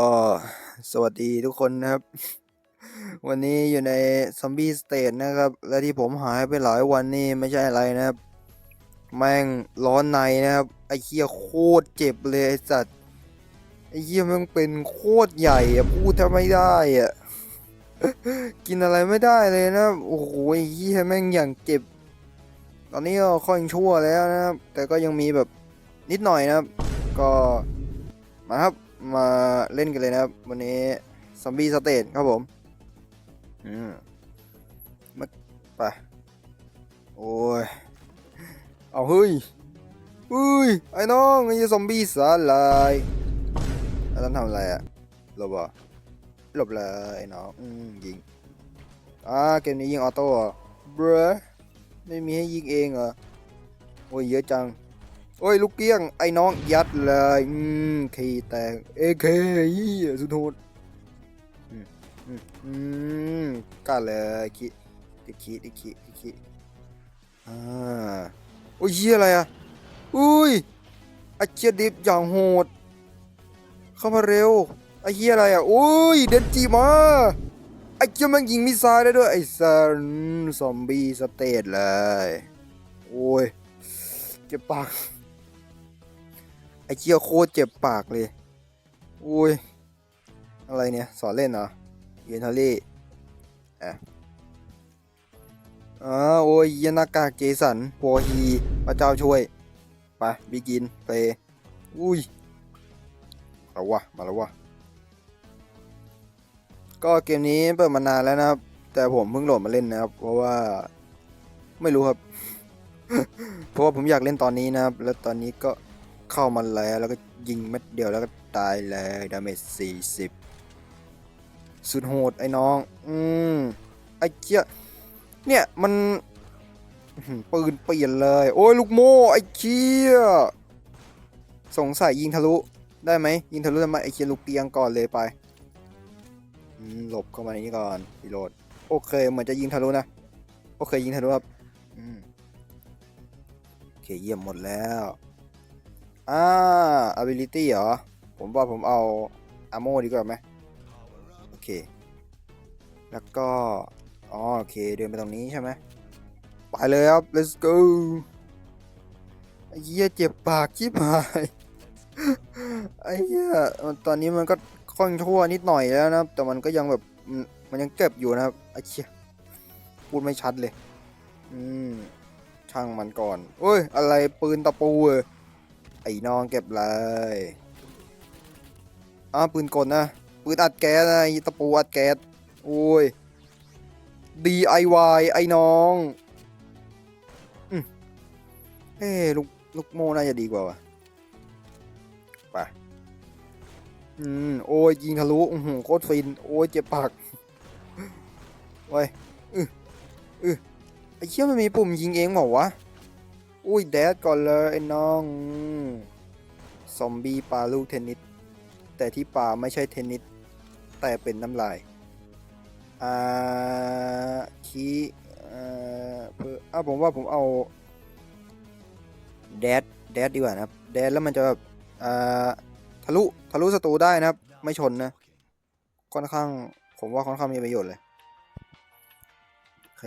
ก็สวัสดีทุกคนนะครับ วันนี้อยู่ในซอมบี้สเตทนะครับ และที่ผมหายไปหลายวันนี่ไม่ใช่อะไรนะครับ แม่งร้อนในนะครับ ไอ้เหี้ยโคตรเจ็บเลยไอ้สัตว์ไอ้เหี้ยแมันเป็นโคตรใหญ่อะพูดแทบไม่ได้อะกินอะไรไม่ได้เลยนะโอ้โหไอ้เหี้ยแม่งอย่างเจ็บ ตอนนี้ก็ค่อยชั่วแล้วนะครับ แต่ก็ยังมีแบบนิดหน่อยนะครับ ก็มาครับ มาเล่นกันเลยนะครับ วันนี้ซอมบี้สเตทครับผม อืมมาไปโอ้ย เอาเฮ้ยเฮ้ย ไอ้น้องไอ้ซอมบี้สาลายไอ้นั้นทำอะไรอะหลบอะหลบเลยไอ้น้อง อืมยิง อ่า เกมนี้ยิงออโต้เหรอเบรอไม่มีให้ยิงเองเหรอ โอ้ย เยอะจัง โอ้ยลูกเกี้ยงไอ้น้องยัดเลยอืมคีแตกเอเคยี่สุดโหดอืมอืมกล้าเลยคีติดคีติดคีติดคีอ่าโอ้ยเหี้ยอะไรอะอุ้ยไอ้เจียดิบอย่างโหด เข้ามาเร็วไอ้เหี้ยอะไรอะอุ้ยเดนจิมาไอ้เจียมันยิงมิสไซล์ได้ด้วยไอ้สันซอมบี้สเตทเลยโอ้ยเจ็บปาก เจี๊ยโคตรเจ็บปากเลย อุ้ย อะไรเนี่ย สอนเล่นเหรอเยนทารี่อะอ่าโอ้ยเยนากากเจสันโพฮีพระเจ้าช่วย ไปบิกินไปอุ้ยเอาวะมาแล้ววะก็เกมนี้เปิดมานานแล้วนะครับ แต่ผมเพิ่งโหลดมาเล่นนะครับ เพราะว่าไม่รู้ครับ เพราะว่าผมอยากเล่นตอนนี้นะครับ แล้วตอนนี้ก็ เข้ามาแล้วแล้วก็ยิงเม็ดเดียวแล้วก็ตายเลยดาเมจสี่สิบสุดโหดไอ้น้อง อืมไอ้เจี๊ยเนี่ยมันปืนเปลี่ยนเลย โอ้ยลูกโม่ไอ้เชี่ยสงสัยยิงทะลุได้ไหมยิงทะลุได้ไมไอ้เชี่ยลูกเตียงก่อนเลยไปหลบเข้ามาในนี้ก่อนรีโหลดโอเคเหมือนจะยิงทะลุนะโอเคยิงทะลุครับโอเคเยี่ยมหมดแล้ว อ่า ability เหรอ ผมว่าผมเอา ammo ดีกว่าไหมโอเค แล้วก็ อ๋อ โอเค เดินไปตรงนี้ใช่ไหมไปเลยครับ let's go ไอ้เหี้ยเจ็บปากชิบหายไอ้เหี้ยตอนนี้มันก็ค่อนชั่วนิดหน่อยแล้วนะครับ แต่มันก็ยังแบบ มันยังเก็บอยู่นะครับไอ้เหี้ยพูดไม่ชัดเลย อืมช่างมันก่อน โอ้ย อะไรปืนตะปูเว้ย ไอ้น้องเก็บเลยอ้าวปืนกลนะปืนอัดแก๊สนะตะปูอัดแก๊สโอ้ย DIY ไอ้น้องอืมเอ้ลูกลูกโม่น่าจะดีกว่าวะไปอืมโอ้ยยิงทะลุอือหือโคตรฟิน โอ้ยเจ็บปากโอ้ยอืออือไอ้เชี่ยมันมีปุ่มยิงเองเหรอวะ อุ้ยแดดก่อนเลยไอ้น้องซอมบี้ปลาลูกเทนนิสแต่ที่ปลาไม่ใช่เทนนิสแต่เป็นน้ำลายอ่าคีอ่าเพื่ออ่าผมว่าผมเอาแดดแดดดีกว่านะครับแดดแล้วมันจะแบบอ่าทะลุทะลุศัตรูได้นะครับ ไม่ชนนะ ค่อนข้างผมว่าค่อนข้างมีประโยชน์เลยโอเค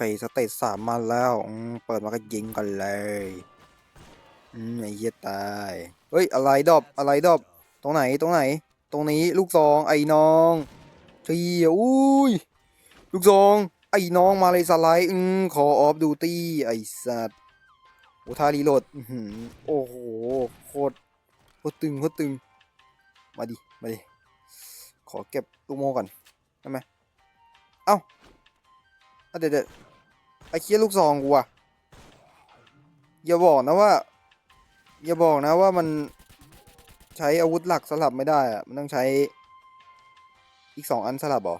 เคสเตจสามมาแล้วเปิดมาก็ยิงกันเลยอืมไอ้เหี้ยตายเฮ้ยอะไรดอบอะไรดอบตรงไหนตรงไหน ตรงนี้ลูกซองไอ้น้องเทียอุ้ยลูกซองไอ้น้องมาเลยสไลด์อืมขอออฟดูตี้ไอ้สัตว์โอ้ท่ารีโหลดอื้อหือโอ้โหโคตรโคตรตึงโคตรตึง มาดิมาดิขอเก็บลูกโมก่อนได้ไหมเอ้าเดี๋ยวเดี๋ยว ไอ้เคียลูกซองกูอะอย่าบอกนะว่า อย่าบอกนะว่ามันใช้อาวุธหลักสลับไม่ได้อะมันต้องใช้ อีกสองอันสลับหรอ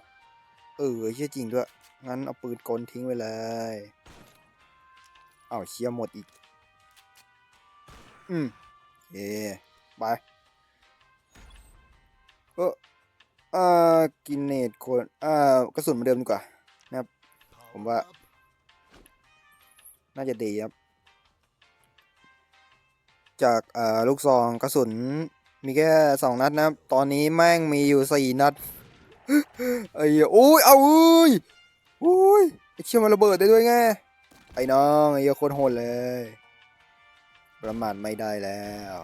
เออเชี่ยจริงด้วย งั้นเอาปืนกลทิ้งไว้เลยเอาเชียหมดอีก อืมเย่ไป เอออ่ากินเนตคนอ่ากระสุนเหมือนเดิมดีกว่านะครับ ผมว่า น่าจะดีครับ จากลูกซองกระสุนมีแค่สองนัดนะครับ ตอนนี้แม่งมีอยู่สี่นัดไอ้เหี้ยโอ้ยเอาเอ้ยโอ้ยไอ้เชี่ยมันระเบิดได้ด้วยไงไอ้น้องไอ้เหี้ยโคตรโหดเลย ประมาทไม่ได้แล้ว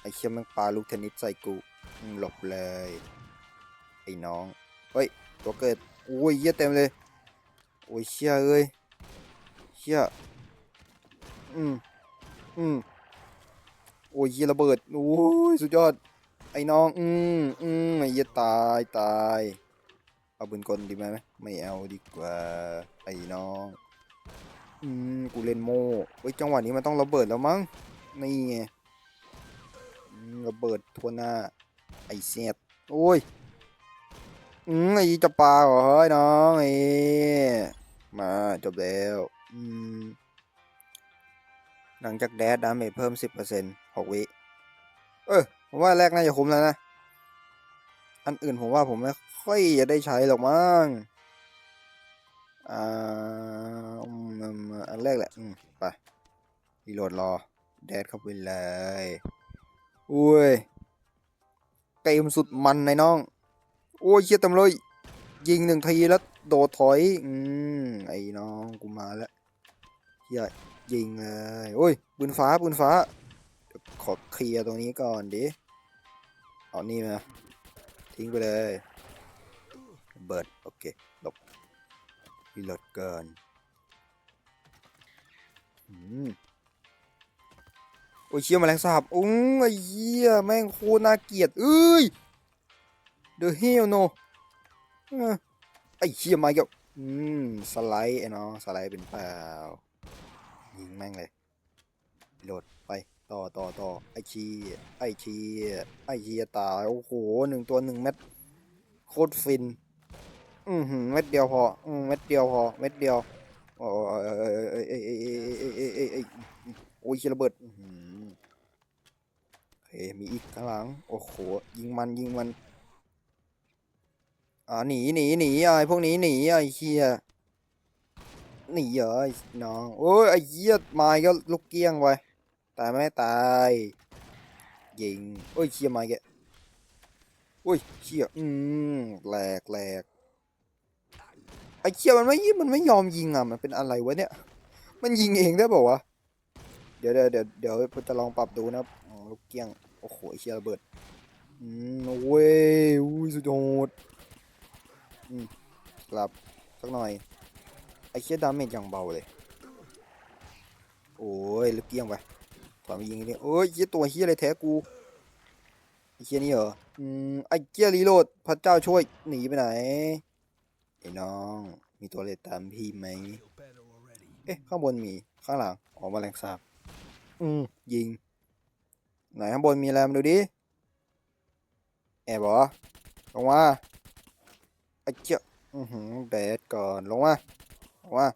ไอ้เชี่ยมันปาลูกเทนนิสใส่กูหลบเลยไอ้น้องเฮ้ยตัวเกิดโอ้ยเหี้ยเต็มเลยโอ้ยเชี่ยเอ้ย เชี่ยอืม อืม โอ้ยเหี้ยระเบิด โอ้ย สุดยอด ไอ้น้อง อืม อืมไอ้เหี้ยตายตาย เอาปืนกลดีไหมไม่เอาดีกว่า ไอ้น้อง อืม กูเล่นโม่เฮ้ย จังหวะนี้มันต้องระเบิดแล้วมั้ง นี่ไงระเบิดทั่วหน้า ไอ้เสียดโอ้ย อืมไอ้จะปลาเหรอเฮ้ยน้องไอ้มาจบแล้ว หลังจากแดดดาเมจเพิ่ม 10% 6 วิ เออผมว่าแรกน่าจะคุ้มแล้วนะ อันอื่นผมว่าผมไม่ค่อยจะได้ใช้หรอกมั้ง อ่า อันแรกแหละ อืม ไปรีโหลดรอ แดดเข้าไปเลยอุ้ยเกมสุดมันในน้อง โอ้ยเชี่ยเต็มเลย ยิงหนึ่งทีแล้วโดดถอย อืม ไอ้น้อง กูมาแล้ว เฮียยิงเลยโอ้ยปืนฟ้าปืนฟ้า ขอเคลียร์ตรงนี้ก่อนดิเอานี่มาทิ้งไปเลยเบิร์ดโอเคหลบรีโหลดเกินอืมโอ้ยเชี่ยแมลงสาบอุ้งไอ้เหี้ยแม่งโคตรน่าเกลียดเอ้ย The hell no เอ้อไอ้เชี่ยมาเกี่ยวอืมสไลด์ไอ้น้องสไลด์เป็นเปล่า ยิงแม่งเลยโหลดไปต่อต่อต่อไอชีไอชีไอชีตายโอ้โหหนึ่งตัวหนึ่งเม็ดโคตรฟิน อือหือเม็ดเดียวพออืมเม็ดเดียวพอเม็ดเดียวโอ้ยเอ้ยเอ้ยเอ้ยเอ้ยเอ้ยเอ้ยเอ้ยเอ้ยเอ้ยโอ้ยเชี่ยระเบิดอื้อหือโอเคมีอีกข้างหลังโอ้โหยิงมันยิงมันอ่าหนีหนีหนีไอ้พวกนี้หนีไอ้เชี่ย หนีเหรอน้องโอ้ยไอ้เหี้ยมาก็ลูกเกี้ยงไว้ตายไม่ตายยิงโอ้ยเชี่ยมาแกโอ้ยเชี่ยอืมแหลกแหลกไอ้เชี่ยมันไม่มันไม่ยอมยิงอะมันเป็นอะไรวะเนี่ย มันยิงเองได้เปล่าวะเดี๋ยวเดี๋ยวเดี๋ยวเดี๋ยวผมจะลองปรับดูนะครับอ๋อลูกเกี้ยงโอ้โหเชี่ยระเบิดอืมโอ้ยอุ้ยสุดโหดอืมกลับสักหน่อย ไอ้เชี่ยดาเมจอย่างเบาเลย โอ้ยลึกเกี้ยงไปถอนไปยิงนี่โอ้ยเชี่ยตัวเชี่ยอะไรแท้กูไอ้เชี่ยนี่เหรออืมไอ้เชี่ยรีโหลดพระเจ้าช่วยหนีไปไหนไอ้น้องมีตัวเลตตามพี่ไหมเอ๊ะข้างบนมีข้างหลังอ๋อแมลงสาบอืมยิง ไหนข้างบนมีอะไรมาดูดิแอบเหรอลงมาไอ้เจ้าอือหือแดดก่อนลงมา ลงมา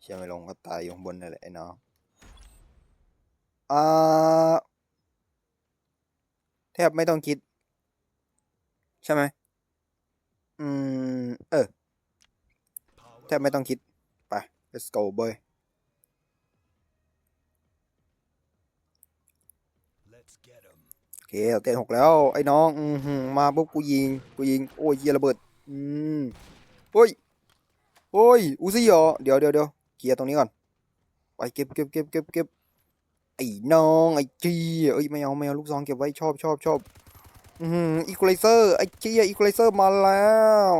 เชื่อไม่ลงก็ตายอยู่ข้างบนนั่นแหละไอ้น้องอ่าแทบไม่ต้องคิด ใช่ไหมอืม เออ แทบไม่ต้องคิด ไป let's go boy โอเคเกตหกแล้ว ไอ้น้อง อือหือมาปุ๊บกูยิง กูยิง โอ้ยเหี้ยระเบิด อืมโอ้ย โอ้ยอูซี่เหรอเดี๋ยวเดี๋ยวเดี๋ยวเคลียร์ตรงนี้ก่อนไปเก็บเก็บเก็บเก็บเก็บไอ้น้องไอ้จีเอ้ยไม่เอาไม่เอาลูกซองเก็บไว้ชอบชอบชอบอือหืออีควอไลเซอร์ไอ้เจียอีควอไลเซอร์มาแล้ว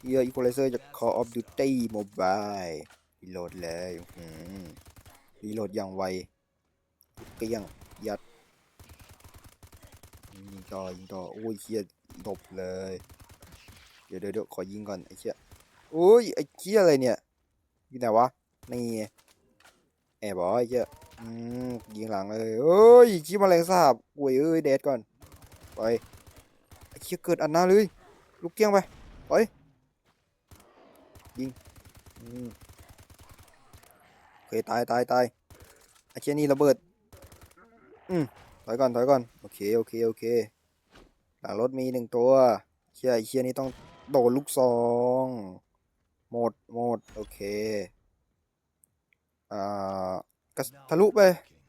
เฮียอีควอไลเซอร์จาก Call of Duty Mobile รีโหลดเลยอื้อหือรีโหลดอย่างไวเกลี้ยงยัดยิงต่อยิงต่อโอ้ยเชี่ยหลบเลย ดี๋ยวเดี๋ยวเดี๋ยวขอยิงก่อนไอ้เชี่ยโอ้ยไอ้เชี่ยอะไรเนี่ยอยู่ไหนวะนี่แอบบอไอ้เชี่ยอืมยิงหลังเลยเอ้ยชี้แมลงสาบโอ้ยเอ้ยเดดก่อนไปไอ้เชี่ยเกิดอันหน้าเลยลูกเกี้ยงไปไปยิงอืมโอเคตายตายตายไอ้เชี่ยนี่ระเบิดอืมถอยก่อนถอยก่อนโอเคโอเคโอเคหลังรถมีหนึ่งตัวเชี่ยไอ้เชี่ยนี่ต้อง โดนลูกซอง หมด หมด โอเค อ่าทะลุไป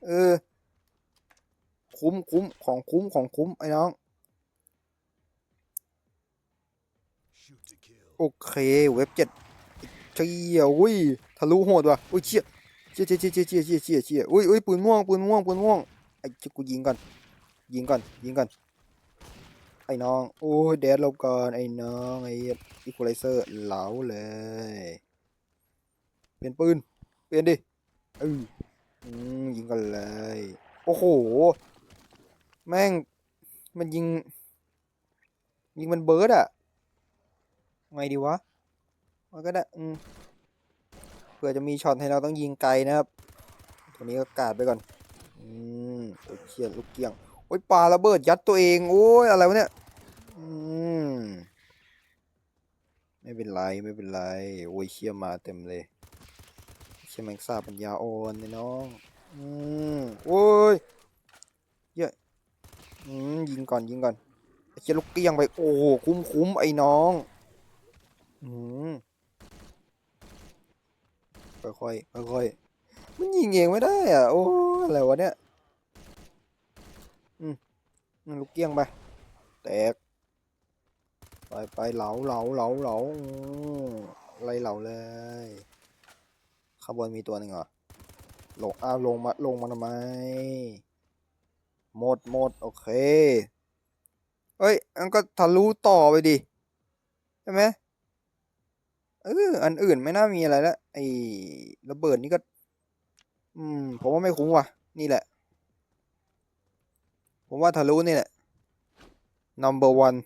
เออ คุ้มคุ้มของคุ้มของคุ้ม ไอ้น้อง โอเค เว็บเจ็ดเชี่ยอุ้ย ทะลุโหดว่ะอุ้ยเชี่ยเชี่ยเชี่ยเชี่ยเชี่ยเชี่ยเชี่ยอุ้ยอุ้ยปืนม่วง ปืนม่วง ปืนม่วง ไอ้ชิกูยิงก่อน ยิงก่อน ยิงก่อน อ้น้อง โอ้ยแดดลบก่อนไอ้น้องไอ้อีควอไลเซอร์เหลาเลย เปลี่ยนปืน เปลี่ยนดิเอออืมยิงกันเลย โอ้โห แม่ง มันยิง ยิงมันเบิร์ดอะไงดีวะ มันก็ได้อืมเผื่อจะมีช็อตให้เราต้องยิงไกลนะครับตัวนี้ก็กาดไปก่อน อืมโอ้เขียนลูกเกียงโอ้ยปลาระเบิดยัดตัวเอง โอ้ยอะไรวะเนี่ย ไม่เป็นไรไม่เป็นไรโอ้ยเชี่ยมาเต็มเลยเชี่ยแมงสาปัญญาอ่อนเลยน้องอืมโอ้ยเยอะอืมยิงก่อนยิงก่อนไอ้เชี่ยลูกเกี้ยงไปโอ้คุ้มคุ้มไอ้น้องอืมค่อยๆค่อยๆมันยิงเองไม่ได้อะโอ้อะไรวะเนี่ยอืมนั่นลูกเกี้ยงไปแตก ไปไปเหลาเหลาเหลาเหลาอืมไล่เหลาเลยข้างบนมีตัวหนึ่งเหรอลงอ้าวลงมาลงมาทำไมหมดหมดโอเคเอ้ยอันก็ทะลุต่อไปดิใช่ไหมเอออันอื่นไม่น่ามีอะไรแล้วไอ้ระเบิดนี่ก็ อืม ผมว่าไม่คุ้มว่ะ นี่แหละ ผมว่าทะลุนี่แหละ number one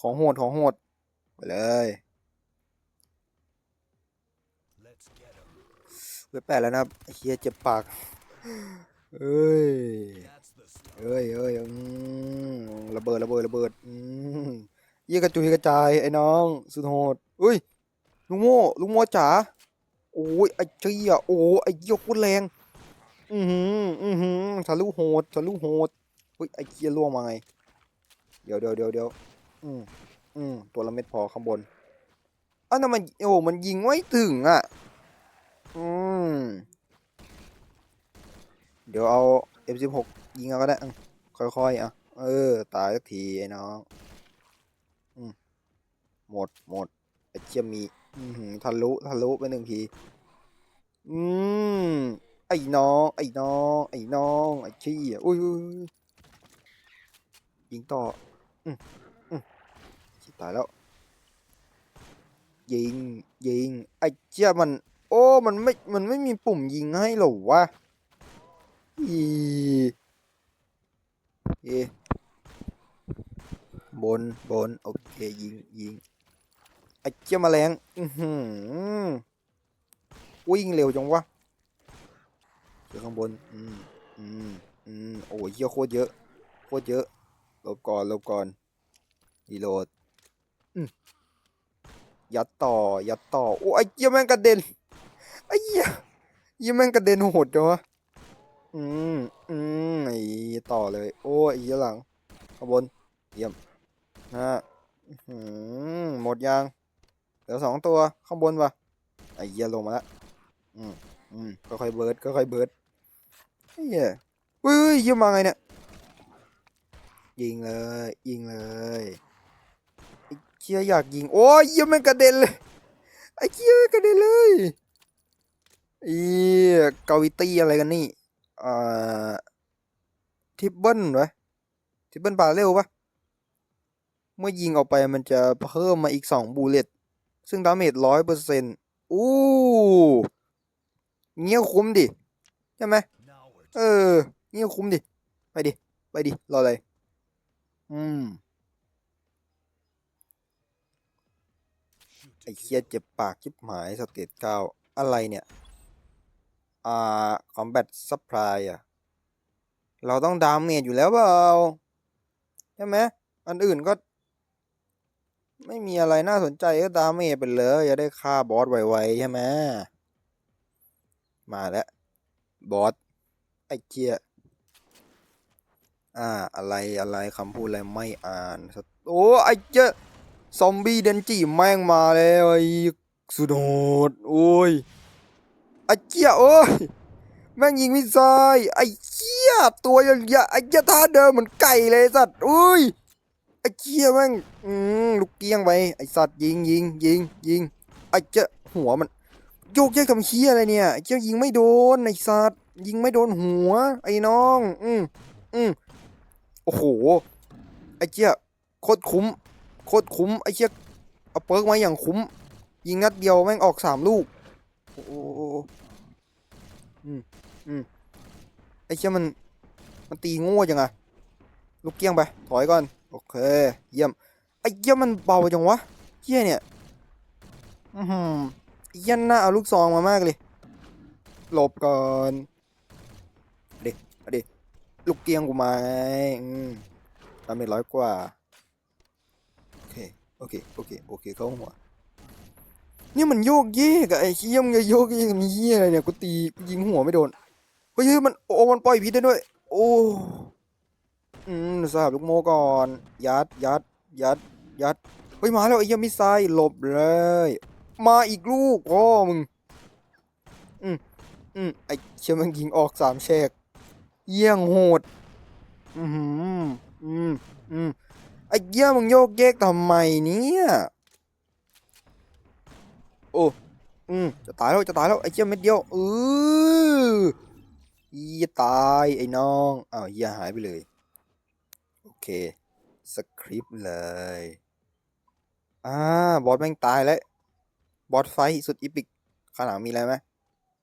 ของโหดของโหดไปเลยเว็บแปดแล้วนะเฮียเจ็บปากเอ้ยเอ้ยเอ้ยอืมระเบิดระเบิดระเบิดอืมยี่กระจุยกระจายไอ้น้องสุดโหดอุ้ยลุงโม่ลุงโม่จ๋าโอ้ยไอ้เจี๊ยโอ้ไอ้เหี้ยโคตรแรงอือหืออือหือทะลุโหดทะลุโหดอุ้ยไอ้เจี๊ยล่วงมาไงเดี๋ยวเดี๋ยวเดี๋ยวเดี๋ยว อืมอืมตัวละเม็ดพอข้างบนอ้าวนั่นมันโอ้มันยิงไม่ถึงอะ อืม เดี๋ยวเอา F16 ยิงเอาก็ได้ ค่อยๆอะ เออ ตายสักทีไอ้น้อง อืม หมดหมดไอ้เชี่ยมี อือหือทะลุทะลุไปหนึ่งที อืม ไอ้น้อง ไอ้น้อง ไอ้น้อง ไอ้ชี่ยอุ้อุ้ยยิงต่อ อืม ตายแล้ว ยิง ยิง ไอ้เชี่ยมัน โอ้ มันไม่ มันไม่มีปุ่มยิงให้หรอวะอีเอบน บน โอเค ยิง ยิง ไอ้เจ้าแมลง อือหือวิ่งเร็วจังวะเจอข้างบน อืม อืม อืม โอ้ยเหี้ยโคตรเยอะ โคตรเยอะหลบก่อนหลบก่อนรีโหลด ยัดต่อ ยัดต่อ โอ้ไอ้เหี้ยแม่งกระเด็นไอ้เหี้ยเหี้ยแม่งกระเด็นโหดจังวะ อืมอืมไอ้ต่อเลย โอ้ยไอ้เหี้ยหลังข้างบนเยี่ยมนะหือหมดยังเหลือสองตัว ข้างบนวะไอ้เหี้ยลงมาละอืมอืมค่อยๆเบิร์ดค่อยๆเบิร์ดไอ้เหี้ยเฮ้ยเหี้ยมาไงเนี่ย ยิงเลย ยิงเลย เชี่ยอยากยิง โอ้ยเหี้ยม่งกระเด็นเลย ไอ้เชี่ยกระเด็นเลยอีกาวิตี้อะไรกันนี่อ่ทิปเบิลวะทิปเบิลปาเร็วปะเมื่อยิงออกไปมันจะเพิ่มมาอีกสองบูเลตซึ่งดาเมจร้อยเปอร์เซ็นต์อู้เงี้ยคุ้มดิ ใช่ไหมเออ เงี้ยคุ้มดิ ไปดิ ไปดิ รออะไร อืม ไอ้เคียเจ็บปากจิบหมายสเตตเก้าอะไรเนี่ย อ่า combat supply อะ เราต้องดามเมจอยู่แล้วเปล่า ใช่ไหมอันอื่นก็ ไม่มีอะไรน่าสนใจก็ดามเมจไปเลย จะได้ฆ่าบอสไวๆใช่ไหมมาแล้ว บอส ไอ้เจียอ่า อะไรอะไรคำพูดอะไรไม่อ่าน โอ้ ไอ้เจี๊ย ซอมบี้เดนจิแม่งมาแล้วไอ้สุดโหดโอ้ยไอ้เจี๊ยโอ้ยแม่งยิงมิสไซล์ไอ้เหี้ยตัวใหญ่ๆไอ้เหี้ยท่าเดิมเหมือนไก่เลยสัตว์อุ้ยไอ้เหี้ยแม่งอืมลูกเกี้ยงไปไอ้สัตว์ยิงยิงยิงยิงไอ้เจ้าหัวมันโยกเยกทำเหี้ยอะไรเนี่ยไอ้เจ้ายิงไม่โดนไอ้สัตว์ยิงไม่โดนหัว ไอ้น้อง อืมอืมโอ้โหไอ้เจ้าโคตรคุ้ม โคตรคุ้มไอ้เจ้าเอาเปิร์กมาอย่างคุ้ม ยิงนัดเดียวแม่งออกสามลูก โอ้โหอืมอืมไอ้เจ้ามัน มันตีโง่จังอะลูกเกี้ยงไป ถอยก่อน โอเค เยี่ยม ไอ้เหี้ยมันเบาจังวะเหี้ยเนี่ย อือหือไอ้เหี้ยันหน้าเอาลูกซองมามากเลย หลบก่อนเอาดิเอาดิลูกเกียงกูมาไงอืมทำเป็นร้อยกว่า โอเค โอเค โอเค เข้าหัวนี่มันโยกเยกอะไอ้เหี้ยมงโยกเยกมีเหี้ยอะไรเนี่ย กูตียิงหัวไม่โดน เฮ้ยมัน โอ้ มันปล่อยพิษได้ด้วย โอ้ อืมสาบลูกโมก่อน ยัด ยัด ยัด ยัด เฮ้ย มาแล้วไอ้เหี้ยมิสไซล์หลบเลย มาอีกลูกพ่อมึง อืมอืมไอ้เชี่ยมันยิงออกสามแฉกเยี่ยงโหด อืมอืมอืม ไอ้เยี่ยมึงโยกเยกทำไมเนี่ยโอ้อืมจะตายแล้วจะตายแล้วไอ้เชี่ยเม็ดเดียวเอออีตายไอ้น้องอ้าวเหี้ยหายไปเลย โอเคสคริปต์เลยอ่าบอสแม่งตายแล้วบอสไฟสุดอีพิกข้างหลังมีอะไรไหม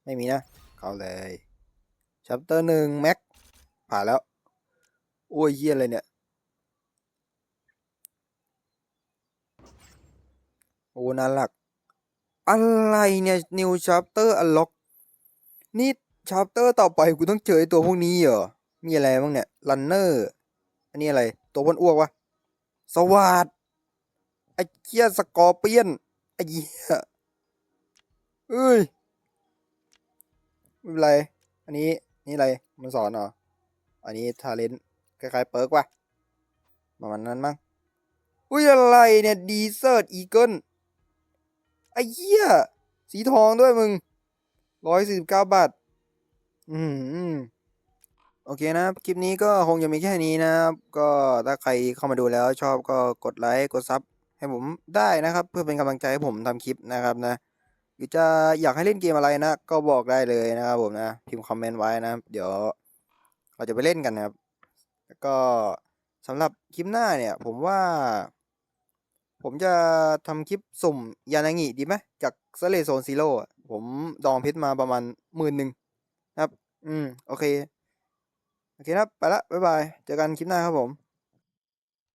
ไม่มีนะเข้าเลยชัปเตอร์หนึ่งแม็กผ่านแล้วโอ้ยเยี่ยอะไรเนี่ย โอ้น่ารัก อะไรเนี่ยนิวชัปเตอร์อันล็อกนี่ชัปเตอร์ต่อไปกูต้องเจอไอตัวพวกนี้เหรอ มีอะไรบ้างเนี่ยรันเนอร์ อันนี้อะไร ตัวบนอ้วกวะ สวัสดไอ้เกียสกอร์เปียน ไอ้เหี้ยเอ้ย ไม่เป็นไร อันนี้ นี่อะไร มันสอนเหรอ อันนี้ทาเลนคล้ายๆเปิร์กว่ะประมาณนั้นมั้ง อุ้ยอะไรเนี่ย ดีเซอร์อีเกิล อ้เหี้ย สีทองด้วยมึงร้อยสี่สิบเก้าบาท อืมโอเคนะคลิปนี้ก็คงจะมีแค่นี้นะครับ ก็ถ้าใครเข้ามาดูแล้วชอบก็กดไลค์ กดซับให้ผมได้นะครับ เพื่อเป็นกำลังใจให้ผมทำคลิปนะครับนะหรือจะอยากให้เล่นเกมอะไรนะ ก็บอกได้เลยนะครับผมนะพิมพ์คอมเมนต์ไว้นะ เดี๋ยวเราจะไปเล่นกันนะครับ แล้วก็สำหรับคลิปหน้าเนี่ย ผมว่า ผมจะทำคลิปสุ่มยานางิดีไหมจากเซเลโซนซีโร่ผมดองเพชรมาประมาณหมื่นหนึ่งนะครับ อืม โอเค โอเคนะครับ ไปละ บ๊ายบาย เจอกันคลิปหน้าครับผม